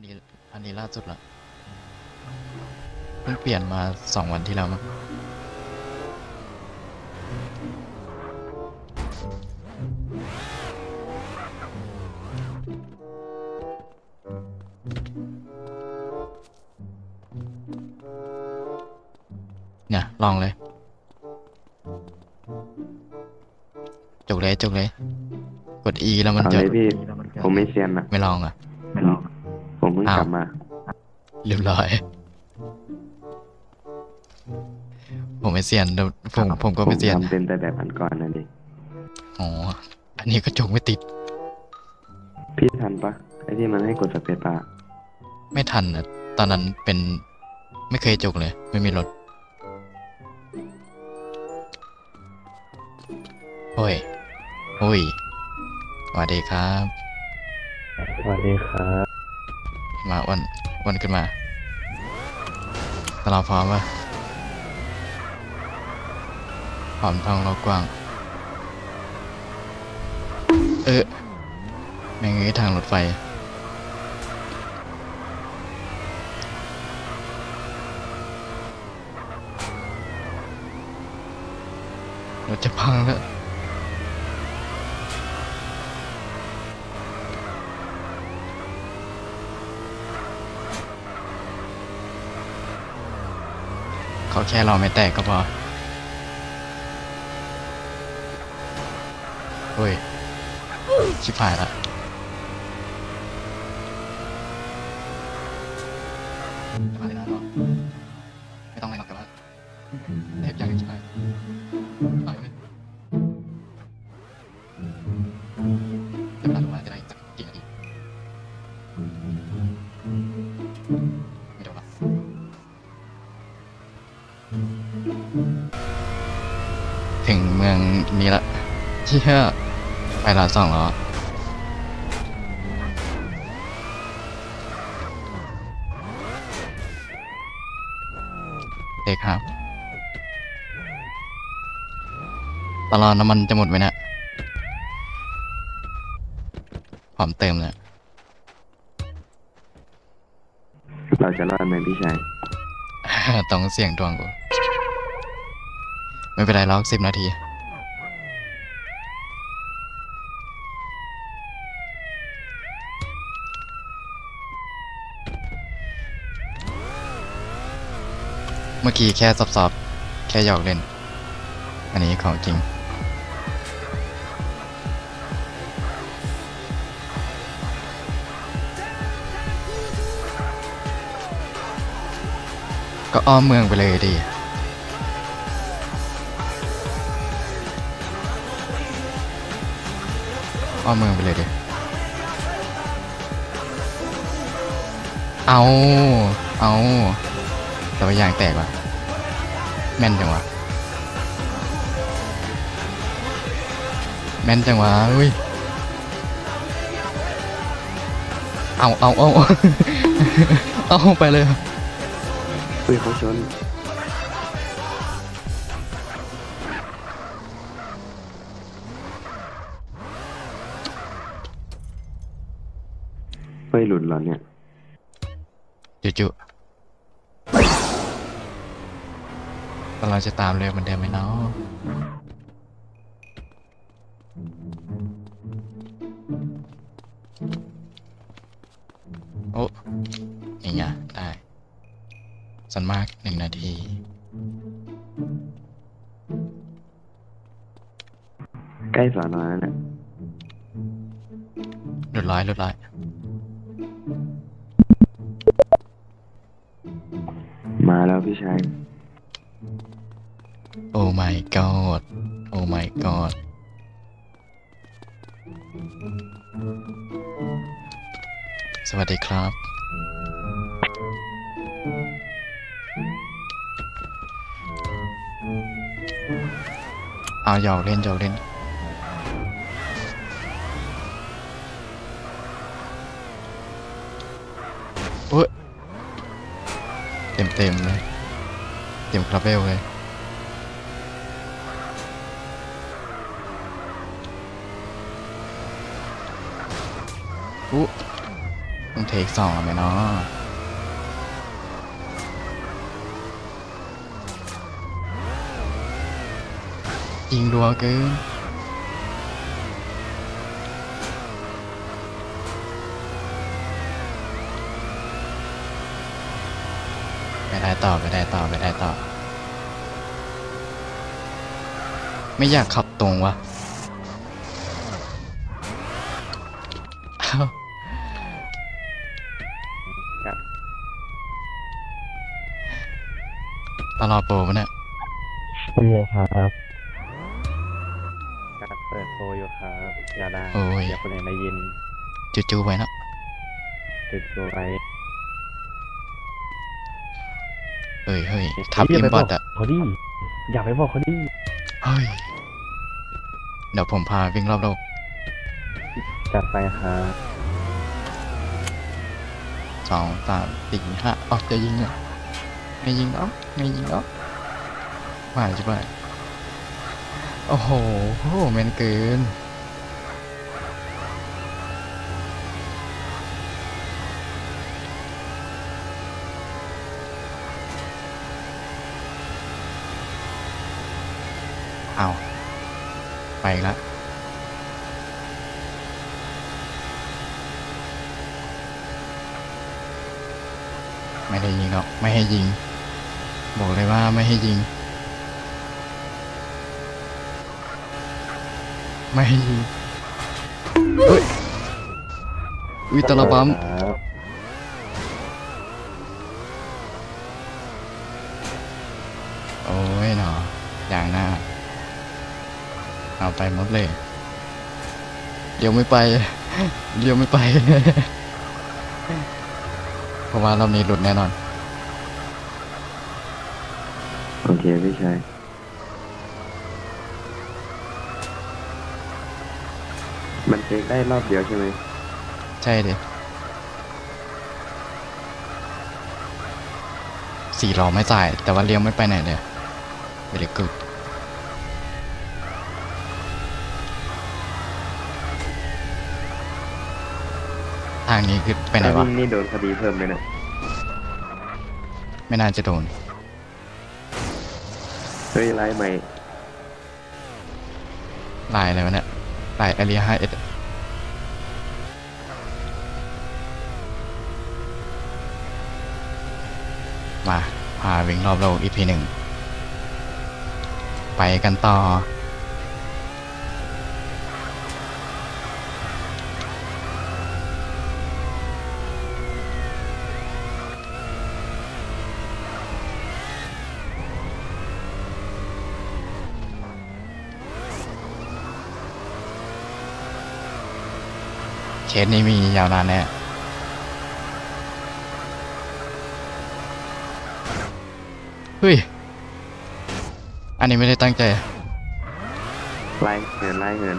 นนี้อันนี้ล่าสุดละเพิ่งเปลี่ยนมาสองวันที่แล้วมั้งเนี่ยลองเลยจกเลยจกเลย กด E แล้วมันเอาจะเลยพี่ ผมไม่เซียนอะไม่ลองอะ อ้าว กลับมาเรียบร้อย ผมไม่เซียนเดี๋ยวผมผมก็ผไม่มเซียนทำเป็นแต่แบบอันก่อนนั่นดิอ๋อ อันนี้ก็จกไม่ติด พี่ทันปะไอ้ที่มันให้กดสเปซบาร์ไม่ทันอะตอนนั้นเป็นไม่เคยจกเลย ไม่มีรถ โอ้ย โอ้ยสวัสดีครับ สวัสดีครับ มาอ้วันอ้วันขึ้นมาตลอดพร้อมปะพร้อมทองเรากว้าง เออแม่งเอ้ยทางรถไฟรถจะพังแล้ว เขาแค่รอไม่แตกก็พอเฮ้ยชิบหายละ นี้ละเชี่ยไปละสองล้อเด็กครับ ตลอดน้ำมันจะหมดไหมเนะพร้อมเติมเลยเราจะรอดไหมพี่ชาย ต้องเสี่ยงดวงกู ไม่เป็นไรล็อกสิบนาที เมื่อกี้แค่ซอบๆแค่หยอกเล่น อันนี้ของจริง ก็อ้อมเมืองไปเลยดีอ้อมเมืองไปเลยดิ เอา เอา แต่ว่ายางแตกว่ะแม่นจังวะแม่นจังวะอุ้ยเอาเอาเอาเอาไปเลยเฮ้ยเขาชนเฮ้ยหลุดเหรอเนี่ยจุ แล้วเราจะตามเร็วเหมือนเดิมไหมเนาะโอ้นี่ไงได้สันมากหนึ่งนาทีใกล้สอนอแล้วเนี่ยหลุดร้อยหลุดร้อยมาแล้วพี่ชายโอ้ my god โอ้ my god สวัสดีครับ เอาหยอกเล่นหยอกเล่นโอ้ยเต็มเต็มเลย เต็มคาราเบลเลย อู้ต้องเทคสองไหมเนาะยิงรัวเกินไปได้ต่อไปได้ต่อไปได้ต่อ ไม่อยากขับตรงวะเอ้า ครับ ตลอดโปรปะเนี่ยเป็นไงครับการเปิดโปรอยู่ครับอย่าดังโอ้ยเดี๋ยวคนอื่นได้ยินจูๆไว้เนอะจุดตัวไว้เฮ้ยเฮ้ยทับอย่าอิมไปบบออทกอะเขาดิอย่าไปบอกเขาดิเฮ้ย เดี๋ยวผมพาวิ่งรอบโลกจัดไปครับสองสามสี่ห้าออกจะยิงเหรอ ไม่ยิงเอ้าไม่ยิงเอ้าว่าใช่ปะโอ้โหโอ้โหแมนเกินเอาไปล้วไม่ได้ยิงหรอก ไม่ให้ยิง บอกเลยว่าไม่ให้ยิง ไม่ให้ยิง เฮ้ยวิตาลบัมโอ้ยหนออย่างหน้า เอาไปหมดเลยเดี๋ยวไม่ไปเดี๋ยวไม่ไปเพราะว่ารอบนี้หลุดแน่นอน โอเคพี่ชายมันเทคได้รอบเดียวใช่ไหมใช่ดิสี่ล้อไม่จ่าย แต่ว่าเลี้ยวไม่ไปไหนเลยเบลกุดทางนี้คือไปไหนวะถ้าวิ่งนี่โดนคดีเพิ่มเลยนะ ไม่น่าจะโดน เฮ้ยไล่ใหม่ลายอะไรวะเนี่ยลายอเรียห้าเอ็ดมาพาวิ่งรอบโลกอีพีหนึ่ง ไปกันต่อ เคสนี้มียาวนานแน่เฮ้ย อันนี้ไม่ได้ตั้งใจ ไล่เหินไล่เหิน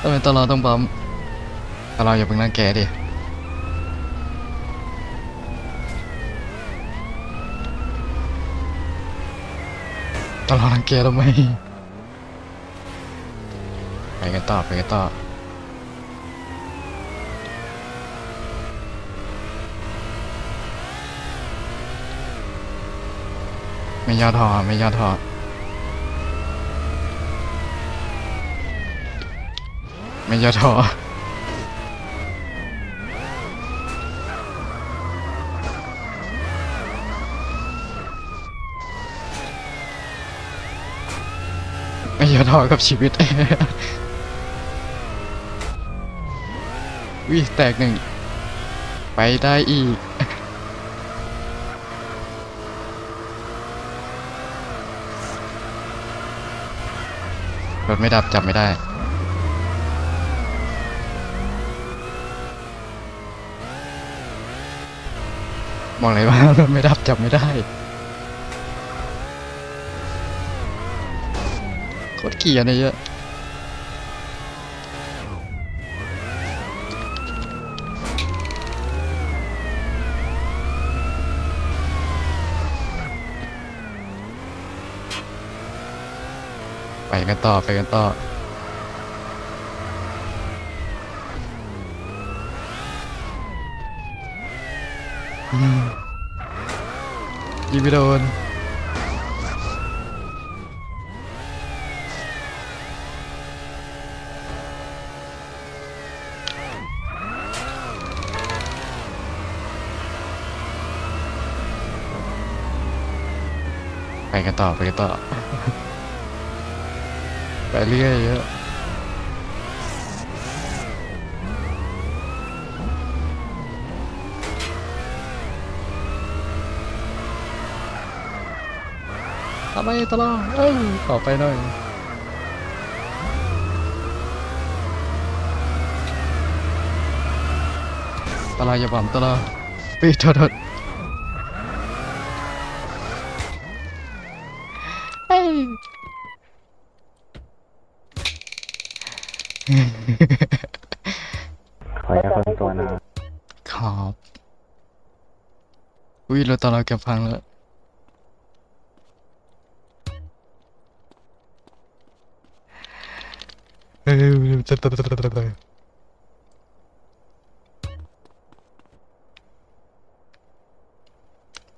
ทำไมตลอดต้องบัมตลอดอย่าเพิ่งนั่งแกดิ ตลอดรังแกทำไมไปกันต่อไปกันต่อไม่ย่อท้อไม่ย่อท้อไม่ย่อท้อ ไม่ย่อท้อกับชีวิตวิแตกหนึ่ง ไปได้อีก รถไม่ดับจับไม่ได้บอกเลยว่ารถไม่ดับจับไม่ได้ โคตรเกียร์ในเยอะไปกันต่อไปกันต่อยิงไปโดน กันต่อไปกันต่อ ไปเรื่อยเยอะอะไรตลอดเอ้ยต่อไปหน่อยตลาดอย่าบ่ำตลาดปีโทษโทษเอ้ย ขออนุญาตคนตัวนะครับอุ้ยเราตอนเราเก็บพังแล้วเฮ้ยจะตะตะตะตะตะ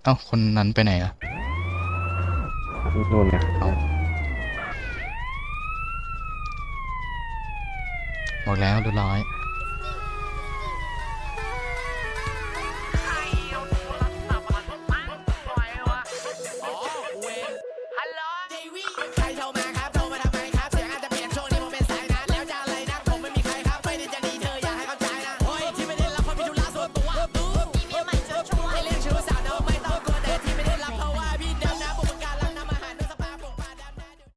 เอ้าคนนั้นไปไหนอะนู่นไงเอา บอกแล้วเรียบร้อย